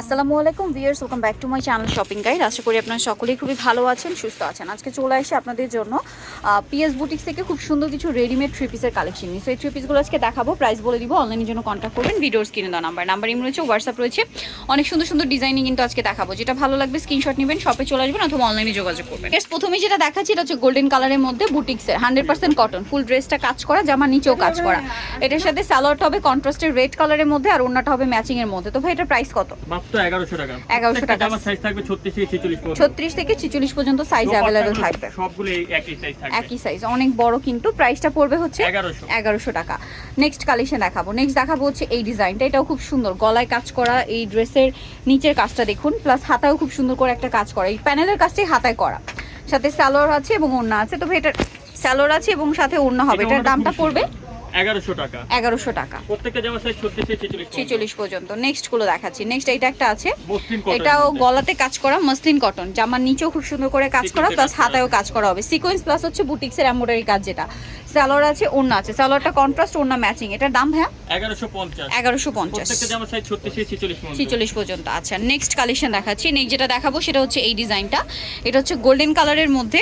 আসসালামু আলাইকুম viewers welcome back to my channel shopping guide. আশা করি আপনারা সকলেই খুবই ভালো আছেন সুস্থ আছেন। আজকে চলে আসে আপনাদের জন্য পিএস বুটিক্স থেকে খুব সুন্দর কিছু রেডিমেড থ্রি পিসের কালেকশন নিয়ে। সো এই থ্রি পিসগুলো আজকে দেখাবো প্রাইস বলে দিব অনলাইনের জন্য কন্ট্যাক্ট করবেন ভিডিওর স্ক্রিনে দেওয়া নাম্বার নাম্বার ইম রয়েছে হোয়াটসঅ্যাপ রয়েছে। অনেক সুন্দর সুন্দর ডিজাইনিং কিন্তু আজকে দেখাবো। যেটা ভালো লাগবে স্ক্রিনশট নেবেন শপে চলে আসবেন অথবা অনলাইনে যোগাযোগ করবেন। Yes, প্রথমে যেটা দেখাচ্ছি এটা হচ্ছে গোল্ডেন কালারের মধ্যে বুটিক্সের হান্ড্রেড পার্সেন্ট কটন ফুল ড্রেসটা কাজ করা জামা নিচেও কাজ করা। এটার সাথে স্যালোয়ারটা হবে কন্ট্রাস্টের রেড কালারের মধ্যে আর ওড়নাটা হবে ম্যাচিংয়ের মধ্যে। তো ভাই এটার প্রাইস কত? মাত্র এগারোশো টাকা। 1100 টাকা। আমার সাইজ থাকবে ছত্রিশ থেকে ছেচল্লিশ ছত্রিশ থেকে ছিচল্লিশ পর্যন্ত সাইজ অ্যাভেলেবেল থাকবে সবগুলো একই সাইজ থাকবে। একই সাইজ অনেক বড় কিন্তু প্রাইসটা পড়বে হচ্ছে টাকা। নেক্সট কালেকশন দেখাবো। নেক্সট দেখাবো হচ্ছে এই ডিজাইনটা এটাও খুব সুন্দর। গলায় কাজ করা এই ড্রেসের নিচের কাজটা দেখুন। প্লাস হাতায়ও খুব সুন্দর করে একটা কাজ করা। এই প্যানেলের কাজটাই হাতায় করা। সাথে স্যালোয়ার আছে এবং ওড়না আছে। তবে এটার স্যালোয়ার আছে এবং সাথে ওড়না হবে। এটার দামটা পড়বে এগারোশো টাকা। এগারোশো টাকা। প্রত্যেকটা জামা সাইজ ছত্রিশ থেকে ছেচল্লিশ ছেচল্লিশ পর্যন্ত। নেক্সটগুলো দেখাচ্ছি। নেক্সট এইটা একটা আছে। এটাও গলাতে কাজ করা মসলিন কটন জামার নিচেও খুব সুন্দর করে কাজ করা প্লাস হাতায়ও কাজ করা হবে। সিকোয়েন্স প্লাস হচ্ছে বুটিক্সের এমব্রয়ডারি কাজ যেটা। আছে ওড়না আছে। কন্ট্রাস্ট ওড়না ম্যাচিং এটার দাম হ্যাঁ প্রত্যেকটা জামা সাইজ পর্যন্ত। আচ্ছা নেক্সট কালেকশন দেখাচ্ছি। নেক্সট যেটা দেখাবো সেটা হচ্ছে এই ডিজাইনটা এটা হচ্ছে গোল্ডেন কালারের মধ্যে।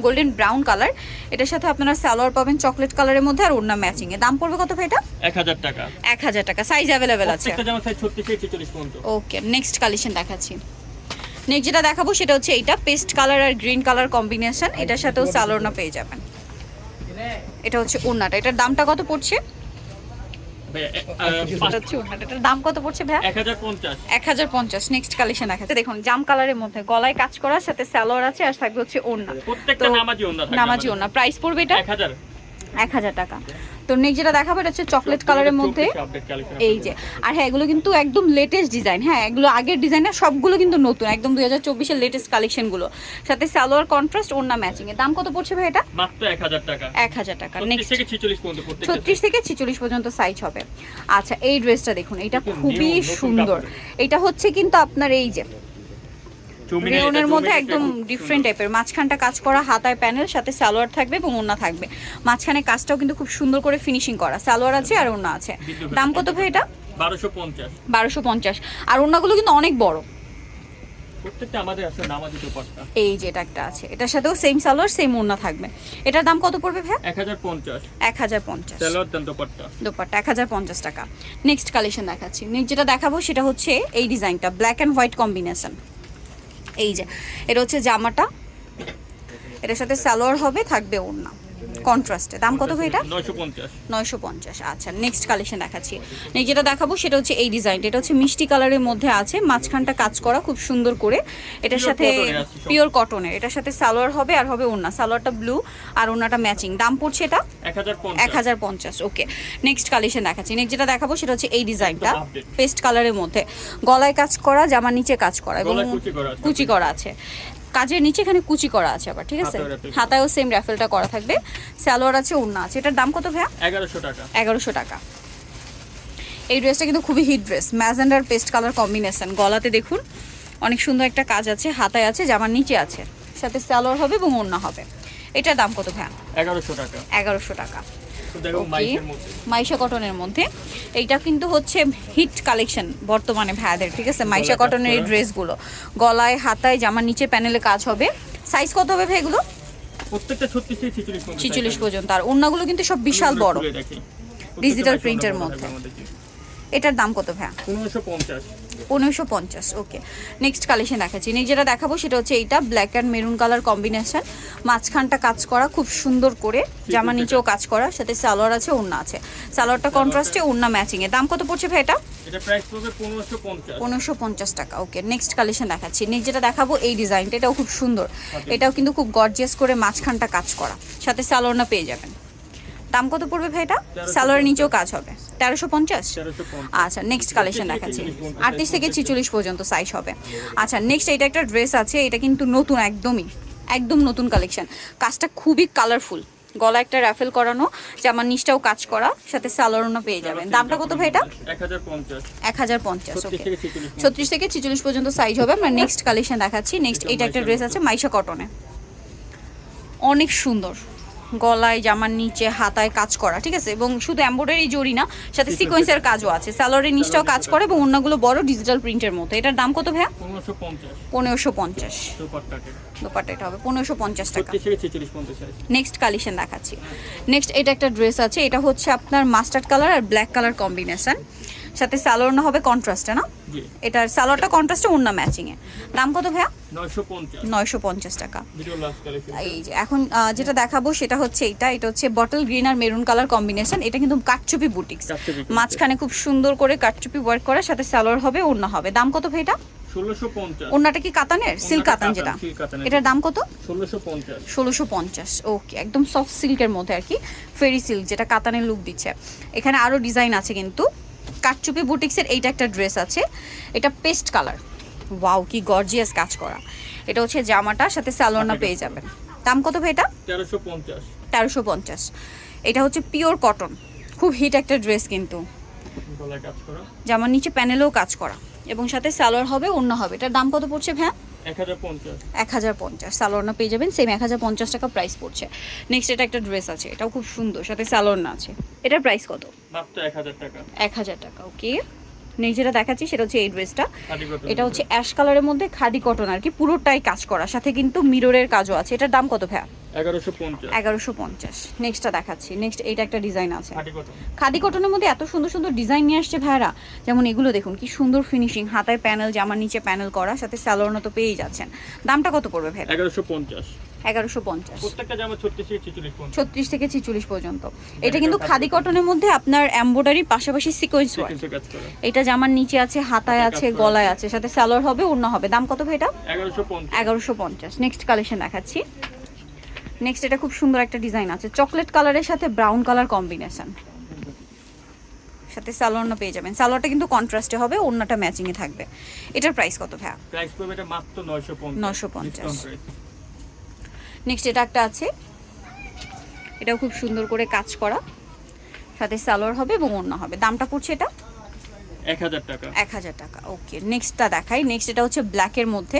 Golden brown colour. এটার সাথে আপনারা সালোয়ার পাবেন চকলেট কালারের মধ্যে আর ওড়না ম্যাচিং এ। দাম পড়বে কত ভাই এটা? এক হাজার টাকা। এক হাজার টাকা। সাইজ अवेलेबल আছে। প্রত্যেকটা জামা সাইজ ছত্রিশ থেকে ছেচল্লিশ পর্যন্ত। ওকে নেক্সট কালেকশন দেখাচ্ছি। নেক্সট যেটা দেখাবো সেটা হচ্ছে এইটা পেস্ট কালার আর গ্রিন কালার কম্বিনেশন এটার সাথেও সালোয়ারনা পেয়ে যাবেন। এটা হচ্ছে ওড়নাটা। এটার দামটা কত পড়ছে ভাইয়া, এ- আহ, এটা পাঁচ- হচ্ছে ওড়নাটা এটার দাম কত পড়ছে ভাইয়া? এক হাজার পঞ্চাশ। এক হাজার পঞ্চাশ নেক্সট কালেকশন দেখাচ্ছে। দেখুন জাম কালারের মধ্যে গলায় কাজ করার সাথে স্যালোয়ার আছে আর থাকবে হচ্ছে প্রত্যেকটা নামাজি। ওড়না প্রাইস পড়বে এটা? এক হাজার এক হাজার টাকা। তো নেক্সট যেটা দেখাবো এটা হচ্ছে চকলেট কালারের মধ্যে। এই যে আর হ্যাঁ এগুলো কিন্তু একদম লেটেস্ট ডিজাইন হ্যাঁ এগুলো আগের ডিজাইন না সবগুলো কিন্তু নতুন একদম দুই হাজার চব্বিশের লেটেস্ট কালেকশনগুলো সাথে সালোয়ার কন্ট্রাস্ট ওড়না ম্যাচিং এর। দাম কত পড়ছে ভাই এটা? মাত্র এক হাজার টাকা। এক হাজার টাকা। ছত্রিশ নেক্সট থেকে ছেচল্লিশ পর্যন্ত ছত্রিশ থেকে ছিচল্লিশ পর্যন্ত সাইজ হবে। আচ্ছা এই ড্রেসটা দেখুন এটা খুবই সুন্দর। এটা হচ্ছে কিন্তু আপনার এই যে রেওনের মধ্যে একদম ডিফারেন্ট টাইপের মাঝখানটা কাজ করা হাতায় প্যানেল সাথে সালোয়ার থাকবে এবং থাকবে। মাঝখানে কাজটাও কিন্তু খুব সুন্দর করে ফিনিশিং করা। সালোয়ার আছে আর ওড়না আছে। দাম কত ভাই এটা? বারোশো পঞ্চাশ। আর ওড়নাগুলো কিন্তু অনেক বড়। প্রত্যেকটা আমাদের আছে নামাজি দোপাট্টা। এই যে এটা একটা আছে। এটার সাথেও সেম সালোয়ার সেম ওড়না থাকবে। এটার দাম কত পড়বে ভাই দোপাট্টা। দোপাট্টা টাকা। নেক্সট কালেকশন দেখাচ্ছি। নেক্সট যেটা দেখাবো সেটা হচ্ছে এই ডিজাইনটা ব্ল্যাক অ্যান্ড হোয়াইট কম্বিনেশন এই যে এটা হচ্ছে জামাটা। এটার সাথে সালোয়ার হবে থাকবে ওড়না। কন্ট্রাস্টে। দাম কত ভাই এটা? নয়শো পঞ্চাশ। নয়শো পঞ্চাশ। আচ্ছা নেক্সট কালেকশন দেখাচ্ছি। নেক্সট যেটা দেখাবো সেটা হচ্ছে এই ডিজাইনটা এটা হচ্ছে মিষ্টি কালারের মধ্যে আছে। মাঝখানটা কাজ করা খুব সুন্দর করে। এটার সাথে। পিওর কটনের এটার সাথে সালোয়ার হবে আর হবে ওড়না। সালোয়ারটা ব্লু আর ওড়নাটা ম্যাচিং দাম পড়ছে এটা? এক হাজার এক পঞ্চাশ হাজার পঞ্চাশ ওকে নেক্সট কালেকশন দেখাচ্ছি। নেক্সট যেটা দেখাবো সেটা হচ্ছে এই ডিজাইনটা পেস্ট কালারের মধ্যে। গলায় কাজ করা জামার নিচে কাজ করা এবং কুচি করা আছে। কাজের নিচে এখানে কুচি করা আছে আবার ঠিক আছে। হাতায়ও সেম র্যাফেলটা করা থাকবে। সালোয়ার আছে ওড়না আছে। এটার দাম কত ভাইয়া? এগারোশো টাকা। এগারোশো টাকা। এই ড্রেসটা কিন্তু খুবই হিট ড্রেস ম্যাজেন্ডার পেস্ট কালার কম্বিনেশন গলাতে দেখুন অনেক সুন্দর একটা কাজ আছে হাতায় আছে জামার নিচে আছে। সাথে স্যালোয়ার হবে এবং ওড়না হবে। এটার দাম কত ভাইয়া? এগারোশো টাকা। এগারোশো টাকা। মাইশা কটনের মধ্যে। এইটা কিন্তু হচ্ছে হিট কালেকশন বর্তমানে ভাইয়াদের ঠিক আছে? মাইশা কটনের এই ড্রেসগুলো। গলায় হাতায় জামার নিচে প্যানেলে কাজ হবে। সাইজ কত হবে ভাই এগুলো? প্রত্যেকটা পর্যন্ত আর ওড়নাগুলো কিন্তু সব বিশাল বড়। print এর মধ্যে। এটার দাম কত ভাইয়া? পনেরোশো পঞ্চাশ। পনেরোশো পঞ্চাশ ওকে নেক্সট কালেকশন দেখাচ্ছি। নেক্সট যেটা দেখাবো সেটা হচ্ছে এইটা black and maroon colour combination মাঝখানটা কাজ করা খুব সুন্দর করে জামা নিচেও কাজ করা সাথে সালোয়ার আছে ওড়না আছে। সালোয়ারটা কন্ট্রাস্টে ওড়না ম্যাচিং এ। দাম কত পড়ছে ভাই এটা? এটা প্রাইস পড়বে পনেরোশো পঞ্চাশ। পনেরোশো পঞ্চাশ টাকা ওকে নেক্সট কালেকশন দেখাচ্ছি। নেক্সট যেটা দেখাবো এই ডিজাইনটা এটাও খুব সুন্দর। এটাও কিন্তু খুব গর্জিয়াস করে মাঝখানটা কাজ করা। সাথে সালোয়ারনা পেয়ে যাবেন। দাম কত পড়বে ভাই এটা? সালোয়ারের নিচেও কাজ হবে। তেরোশো পঞ্চাশ? আচ্ছা নেক্সট কালেকশন দেখাচ্ছি। আটত্রিশ থেকে ছিচল্লিশ পর্যন্ত সাইজ হবে। আচ্ছা নেক্সট এটা একটা ড্রেস আছে এটা কিন্তু নতুন একদমই একদম নতুন কালেকশন কাজটা খুবই কালারফুল গলা একটা র্যাফেল করানো জামার নিচটাও কাজ করা সাথে সালোয়ারও পেয়ে যাবেন। দামটা কত ভাই এটা? এক হাজার পঞ্চাশ। ওকে ছত্রিশ থেকে ছিচল্লিশ পর্যন্ত। সাইজ হবে। আমরা নেক্সট কালেকশন দেখাচ্ছি। নেক্সট এটা একটা ড্রেস আছে মাইশা কটনে অনেক সুন্দর। গলায় জামার নিচে হাতায় কাজ করা ঠিক আছে? এবং শুধু এমব্রয়ডারি জড়ি না সাথে সিকোয়েন্সের কাজও আছে। স্যালোয়ারের নিচটাও কাজ করে এবং অন্যগুলো বড় ডিজিটাল প্রিন্টের মতো এটার দাম কত ভাইয়া? পনেরোশো পঞ্চাশ। দোপাট্টা এটা হবে পনেরোশো পঞ্চাশ টাকা। নেক্সট কালেকশন দেখাচ্ছি। নেক্সট এটা একটা ড্রেস আছে। এটা হচ্ছে আপনার মাস্টার্ড কালার আর ব্ল্যাক কালার কম্বিনেশন সাথে স্যালোয়ার না হবে কন্ট্রাস্টে না? এটার স্যালোয়ারটা কন্ট্রাস্টে অন্য ম্যাচিংয়ে দাম কত ভাইয়া? নয়শো পঞ্চাশ। টাকা। এই যে এখন যেটা দেখাবো সেটা হচ্ছে এটা এটা হচ্ছে বটল গ্রিন আর মেরুন কালার কম্বিনেশন এটা কিন্তু কাটচুপি বুটিক্স মাঝখানে খুব সুন্দর করে কাটচুপি ওয়ার্ক করা সাথে স্যালোয়ার হবে ওড়না হবে। দাম কত ভাই এটা? ওড়নাটা কি কাতানের? সিল্ক কাতান যেটা। এটার দাম কত? ষোলোশো পঞ্চাশ। ষোলোশো পঞ্চাশ। ওকে একদম সফট সিল্কের মধ্যে আর কি। ফেরি সিল্ক যেটা কাতানের লুক দিচ্ছে। এখানে আরও ডিজাইন আছে কিন্তু। কাটচুপি বুটিক্সের এইটা একটা ড্রেস আছে। এটা পেস্ট কালার। ওয়াও কি গর্জিয়াস কাজ করা। এটা হচ্ছে জামাটা সাথে স্যালোনা পেয়ে যাবেন। দাম কত ভাই এটা? তেরোশো পঞ্চাশ। তেরোশো পঞ্চাশ। এটা হচ্ছে পিওর কটন। খুব হিট একটা ড্রেস কিন্তু। গলায় কাজ করা। জামার নিচে প্যানেলেও কাজ করা। এবং সাথে সালোয়ার হবে অন্য হবে। এটার দাম কত পড়ছে ভ্যা এক হাজার পঞ্চাশ। এক হাজার পঞ্চাশ। সালোয়ার না পেয়ে যাবেন সেম এক হাজার পঞ্চাশ টাকা প্রাইস পড়ছে। নেক্সট এটা একটা ড্রেস আছে এটাও খুব সুন্দর সাথে সালোয়ার আছে। এটার প্রাইস কত? মাত্র এক হাজার টাকা। এক হাজার টাকা ওকে নেক্সট যেটা দেখাচ্ছি সেটা হচ্ছে এই ড্রেসটা এটা হচ্ছে অ্যাশ কালারের মধ্যে খাদি কটন আর কি পুরোটাই কাজ করা। সাথে কিন্তু মিররের কাজও আছে। এটার দাম কত ভ্যা এগারোশো পঞ্চাশ। নেক্সটটা দেখাচ্ছি। নেক্সট এইটা একটা ডিজাইন আছে। খাদি কটনের মধ্যে এত সুন্দর সুন্দর ডিজাইন নিয়ে আসছে ভাইরা যেমন এগুলো দেখুন কি সুন্দর ফিনিশিং হাতায় প্যানেল জামার নিচে প্যানেল করা সাথে তো পেয়েই যাচ্ছেন। দামটা কত পড়বে ভাই এগারোশো পঞ্চাশ। এগারোশো পঞ্চাশ। ছত্রিশ থেকে ছেচল্লিশ পর্যন্ত। এটা কিন্তু খাদি কটনের মধ্যে আপনার এম্ব্রয়ডারি পাশাপাশি সিকোয়েন্স ওয়ার্ক কিন্তু এটা জামার নিচে আছে হাতায় আছে গলায় আছে সাথে স্যালোয়ার হবে অন্য হবে। দাম কত ভাই এটা? এগারোশো পঞ্চাশ। নেক্সট কালেকশন দেখাচ্ছি। নেক্সট এটা খুব সুন্দর একটা ডিজাইন আছে। চকলেট কালারের সাথে ব্রাউন কালার কম্বিনেশন সাথে সালোয়ারটা পেয়ে যাবেন। সালোয়ারটা কিন্তু কন্ট্রাস্টে হবে অন্যটা ম্যাচিংয়ে থাকবে। এটার প্রাইস কত ভাইয়া? প্রাইস পড়বে এটা মাত্র নয়শো পঞ্চাশ। 950 নেক্সট এটা একটা আছে। এটাও খুব সুন্দর করে কাজ করা। সাথে সালোয়ার হবে এবং অন্য হবে। দামটা পড়ছে এটা এক হাজার টাকা। এক হাজার টাকা ওকে। নেক্সটটা দেখাই। নেক্সট এটা হচ্ছে ব্ল্যাকের মধ্যে।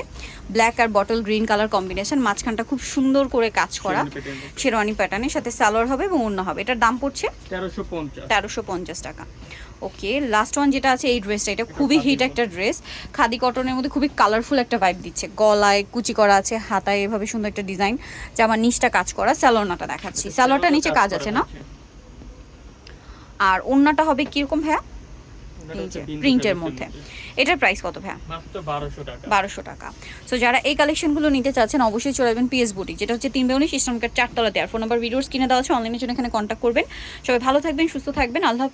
ব্ল্যাক আর বটল গ্রিন কালার কম্বিনেশন মাঝখানটা খুব সুন্দর করে কাজ করা। শেরওয়ানি প্যাটার্নের সাথে সালোয়ার হবে এবং অন্য হবে। এটার দাম পড়ছে তেরোশো পঞ্চাশ। তেরোশো পঞ্চাশ টাকা। ওকে লাস্ট ওয়ান যেটা আছে এই ড্রেসটা এটা খুবই হিট একটা ড্রেস খাদি কটনের মধ্যে খুবই কালারফুল একটা ভাইব দিচ্ছে। গলায় কুচি করা আছে হাতায় এভাবে সুন্দর একটা ডিজাইন জামার নিচটা কাজ করা স্যালোনাটা দেখাচ্ছি। স্যালোয়ারটা নিচে কাজ আছে না? আর অন্যটা হবে কীরকম ভাইয়া? এই যে প্রিন্টের মধ্যে। এটার প্রাইস কত ভাই বারোশো টাকা। সো যারা এই কালেকশনগুলো নিতে চাচ্ছেন অবশ্যই চলে যাবেন পিএস বুটি যেটা হচ্ছে তিন বেউনি ইসলামকার চারতলাতে। আর ফোন নাম্বার ভিডিওস কিনে দেওয়া আছে অনলাইনের জন্য এখানে কন্ট্যাক্ট করবেন। সবাই ভালো থাকবেন সুস্থ থাকবেন। আল্লাহ